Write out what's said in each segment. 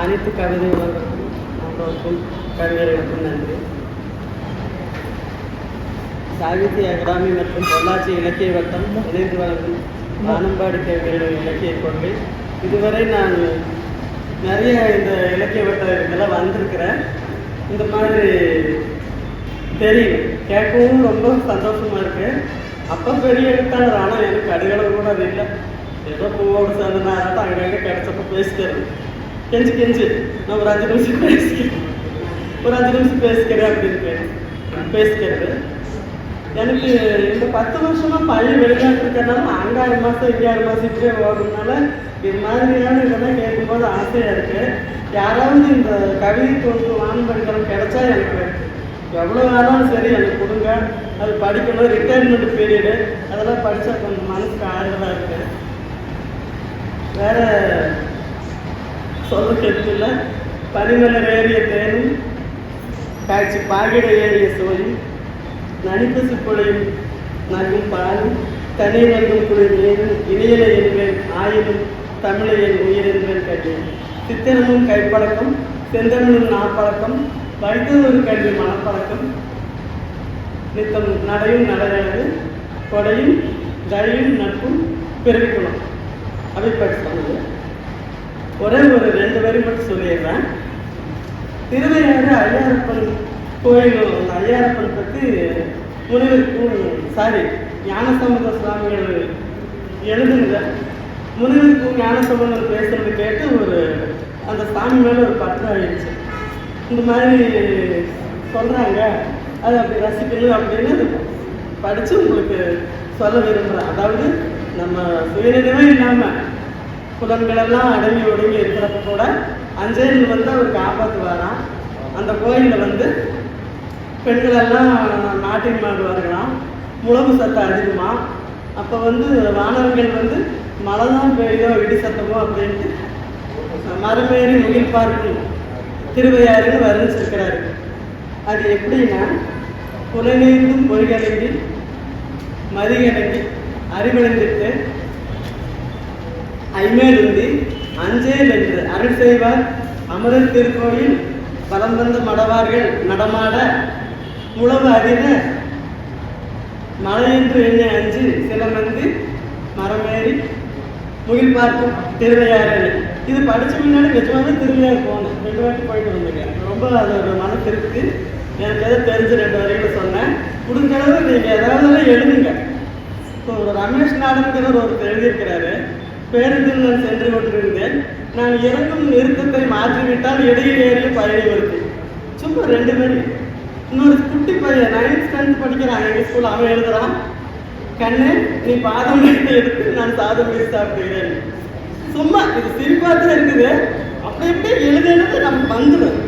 அனைத்து கவிதை உலகத்துக்கும் அனைவருக்கும் கவிஞர்களுக்கும் நன்றி. சாகித்ய அகாடமி மற்றும் பொள்ளாச்சி இலக்கிய வட்டம் இணைந்து வழங்கும் வானம்பாடி கவிஞர்கள் இலக்கிய கொள்கை. இதுவரை நான் நிறைய இந்த இலக்கிய வட்ட இதெல்லாம் வந்திருக்கிறேன். இந்த மாதிரி தெரியும். கேட்கவும் ரொம்ப சந்தோஷமா இருக்கு. அப்போ பெரிய எழுத்தாளர் ஆனால் எனக்கு அடிகளவு கூட அது இல்லை. ஏதோ பூவோடு சேர்ந்த நேரத்தை அங்கங்கே கிடைச்சப்ப பேசிக்கிறது கெஞ்சு கெஞ்சு நான் ஒரு அஞ்சு நிமிஷம் பேசிக்கிறேன் ஒரு அஞ்சு நிமிஷம் பேசிக்கிறேன் அப்படின்னு பேசிக்கிறது எனக்கு இந்த பத்து வருஷமா பள்ளி வெளிநாட்டு இருக்கிறனால அங்க ஆறு மாசம் இங்க ஆறு மாசம் இப்படியே ஓடுறதுனால இது மாதிரியான இதெல்லாம் கேட்கும்போது ஆசையா இருக்கு யாராவது இந்த கவிதை தோன்று வான்படித்தனம் கிடைச்சா எனக்கு எவ்வளோ வேணாலும் சரி எனக்கு கொடுங்க அது படிக்கணும் ரிட்டையர்மெண்ட் பீரியடு அதெல்லாம் படித்தா கொஞ்சம் மனசுக்கு ஆறுதலாக இருக்கு. வேற சொல்ல பனிமலர் ஏறிய தேனும் காய்ச்சி பாகிட ஏறிய சோயும் நனிப்பு சிப்புழையும் நகும் பாலும் தனி நல்கும் குளிர் ஏனும் இணையலை என்பேன் ஆயினும் தமிழை என் உயிர் என்பேன் கட்டேன். சித்திரமும் கைப்பழக்கம் செந்தமிழும் நாப்பழக்கம் வைத்ததொரு கல்வி மனப்பழக்கம் நித்தம் நடையும் நடையழகு கொடையும் தழையும் நட்பும் பிறவிக்கணும் பற்றி சொன்னது ஒரே ஒரு ரெண்டு வரி மட்டும் சொல்லிடுறேன். திருவையாறு ஐயாரப்பன் கோயில் அந்த ஐயாரப்பன் பற்றி முனிவருக்கும் சாரி ஞானசம்பந்த சுவாமிகள் எழுதுங்க முனிவருக்கும் ஞானசம்பந்தர் பேசுறது கேட்டு ஒரு அந்த சாமி மேலே ஒரு பற்று ஆயிடுச்சு இந்த மாதிரி சொல்கிறாங்க அது அப்படி ரசிக்கணும் அப்படின்னு படித்து உங்களுக்கு சொல்ல விரும்புகிறேன் அதாவது நம்ம சுயநினைவே இல்லாமல் புலன்களெல்லாம் அடங்கி ஒடுங்கி இருக்கிறப்ப கூட அஞ்சேரியில் வந்து அவர் காப்பாற்றுவாராம் அந்த கோயிலில் வந்து பெண்களெல்லாம் நாட்டின் மாடுவார்களாம். முழவு சத்தம் அதிகமாக அப்போ வந்து வானவர்கள் வந்து மழை தான் பெய்யோ இடி சத்தமோ அப்படின்ட்டு மரமேறி முகில் பார்க்கும் திருவையாறுன்னு வர்ணிச்சிருக்கிறாரு அது எப்படின்னா புலனேந்தும் பொறிகலங்கி மதிகலங்கி அறிவடைந்துட்டு ஐமேலுந்தி அஞ்சேல் என்று அருள் செய்வார். அமரர் திருக்கோயில் பலம் வந்த மடவார்கள் நடமாட உழவு அறிந்த மழையென்று எண்ணெய் அஞ்சு சிலமந்து மரமேறி முகில் பார்க்கும் திருவையாறு இது படித்த முன்னாடி நிஜமாவே திருவையாறு போனேன். ரெண்டு வாட்டி போயிட்டு வந்திருக்கேன். ரொம்ப அது ஒரு மன திருப்தி. எனக்கு எதாவது தெரிஞ்ச ரெண்டு வரையில சொன்னேன். முடிஞ்சளவு நீங்கள் எதாவது எழுதுங்க. இப்போ ஒரு ரமேஷ் நாடன்கிறவர் ஒருத்தர் எழுதியிருக்கிறாரு. பேருந்தில் நான் சென்று கொண்டிருந்தேன். நான் இறங்கும் நிறுத்தத்தை மாற்றிவிட்டால் இடையில் ஏறி பயணி வருது. சும்மா ரெண்டு பேர். இன்னொரு குட்டி பையன் நைன்த் டென்த் படிக்கிறான் எங்கள் ஸ்கூல் அவன் எழுதுறான். கண்ணு நீ பாதம் எடுத்து எடுத்து நான் சாதம் எடுத்து சாப்பிடுகிறேன். சும்மா இது சிரிப்பாக தான் இருக்குது. அப்படி எப்படி எழுத எழுத நமக்கு வந்துடும்.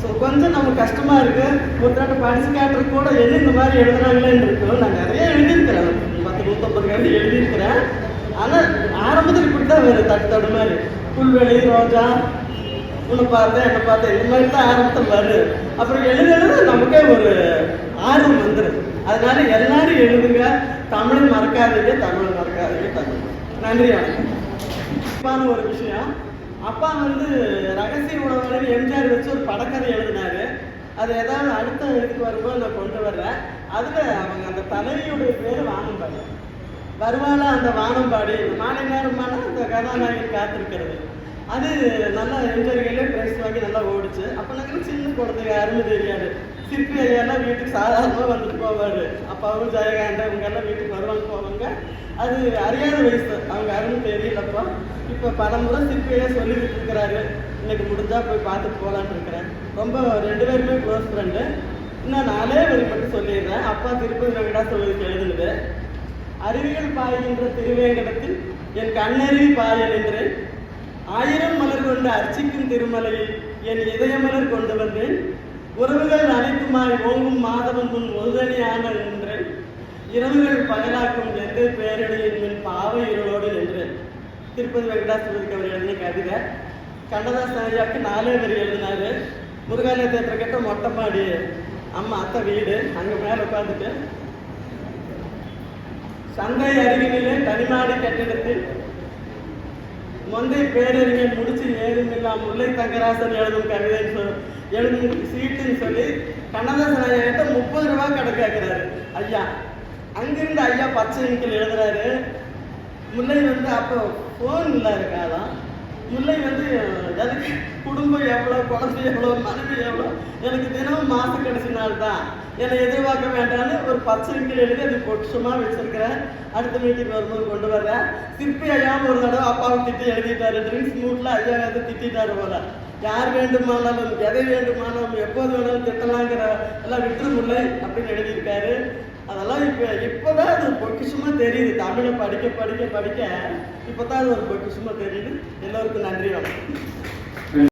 ஸோ கொஞ்சம் நமக்கு கஷ்டமாக இருக்கு. ஒருத்தராட்ட படிச்சு காட்டுறது கூட என்ன இந்த மாதிரி எழுதுறாங்களேன்னு இருக்கும் நான் நிறைய எழுதியிருக்கிறேன். பத்து நூற்றம்பது கண்டு எழுதியிருக்கிறேன். ஆனால் தான் வேறு தட்டு தடு மாதிரி புல்வெளி ரோஜா உன்னை பார்த்தேன் என்னை பார்த்தேன் இந்த மாதிரி தான் ஆரம்பத்தில் வரும் அப்புறம் எழுத எழுத நமக்கே ஒரு ஆர்வம் வந்துடும் அதனால எல்லாரும் எழுதுங்க. தமிழ் மறக்காதீங்க தமிழ் மறக்காதீங்க தமிழ் நன்றி வணக்கம். ஒரு விஷயம். அப்பா வந்து ரகசிய உணவுகள் எம்ஜிஆர் வச்சு ஒரு படக்கதை எழுதினாரு. அது ஏதாவது அடுத்த இதுக்கு வரும்போது நான் கொண்டு வர்றேன் அதுல அவங்க அந்த தலைவியுடைய பேர் வானம்பாடி. வருவாளா அந்த வானம்பாடி? மாலை கதாநாயகன் காத்திருக்கிறது. அது நல்லா எம்ஜிஆர்களே பிரைஸ் வாங்கி நல்லா ஓடிச்சு. அப்போ நாங்கள் சின்ன குழந்தைங்க அருமை தெரியாது. சிற்பி ஐயாலாம் வீட்டுக்கு சாதாரணமாக வந்துட்டு போவார். அப்பாவும் ஜெயகாண்ட இவங்க எல்லாம் வீட்டுக்கு வருவாங்க போவாங்க. அது அறியாத வயசு. அவங்க அருமை தெரியலப்போ. இப்போ பல முறை சிற்பி ஐயா சொல்லிக்கிட்டு இருக்கிறாரு. இன்னைக்கு முடிஞ்சா போய் பார்த்துட்டு போகலான்னு இருக்கிறேன். ரொம்ப ரெண்டு பேருமே க்ளோஸ் ஃப்ரெண்டு இன்னும் நானே வரி மட்டும் சொல்லிடுறேன். அப்பா திருப்பதி சொல்லி எழுதுனது அறிவியல் பாய்கின்ற திருவேங்கடத்தில் என் கண்ணறி பாயல் என்று ஆயிரம் மலர் கொண்டு அர்ச்சிக்கும் திருமலையில் என் இதயமலர் கொண்டு வந்தேன். உறவுகள் அனைத்துமாய் ஓங்கும் மாதவன் முன் ஒருதனியான நின்றேன் இரவுகள் பகலாக்கும் எந்த பேரடையின் மின் பாவ இருளோடு நின்றேன் திருப்பதி வெங்கடாசபதிக்கு அவர் எழுதின கவிதை. கண்ணதாசன் ஐயாவுக்கு நாலே வரி எழுதினாரு. முருகாலய தேட்டர் கிட்ட மொட்டை மாடி அம்மா அத்தை வீடு அங்கே மேலே உட்காந்துட்டு சந்தை அருகினிலே தனிமாடி கட்டிடத்தில் முந்தைய பேரறிஞர் முடிச்சு ஏதுமில்லா முல்லை தங்கராசன் எழுதும் கவிதைன்னு சொல் எழுதும் சீட்டுன்னு சொல்லி கண்ணதாசன் ஐயா முப்பது ரூபா கடை கேட்கிறாரு. ஐயா அங்கிருந்து ஐயா பச்சை இங்கில் எழுதுறாரு. முல்லை வந்து அப்போ ஃபோன் இல்லை இருக்காதான் முல்லை வந்து எனக்கு குடும்பம் எவ்வளோ குழந்தை எவ்வளோ மனைவி எவ்வளோ எனக்கு தினமும் மாசு கிடைச்ச நாள் தான் என்னை எதிர்பார்க்க வேண்டாம்னு ஒரு பச்சை எழுதி அது பொட்டுஷமாக வச்சிருக்கிறேன். அடுத்த மீட்டிங் வரும்போது கொண்டு வர்றேன். திருப்பி ஐயாவும் ஒரு தடவை அப்பாவை திட்டி எழுதிட்டாரு. ட்ரிங்க்ஸ் மூட்டில் ஐயா வந்து திட்டாரு போல. யார் வேண்டுமானாலும் எதை வேண்டுமானாலும் எப்போது வேணாலும் திட்டலாங்கிற எல்லாம் விட்டு முல்லை அப்படின்னு எழுதியிருக்காரு. அதெல்லாம் இப்போ இப்போதான் அது பொக்கிஷமா தெரியுது. தமிழை படிக்க படிக்க படிக்க இப்போதான் அது ஒரு பொக்கிஷமா தெரியுது. எல்லோருக்கும் நன்றி வணக்கம்.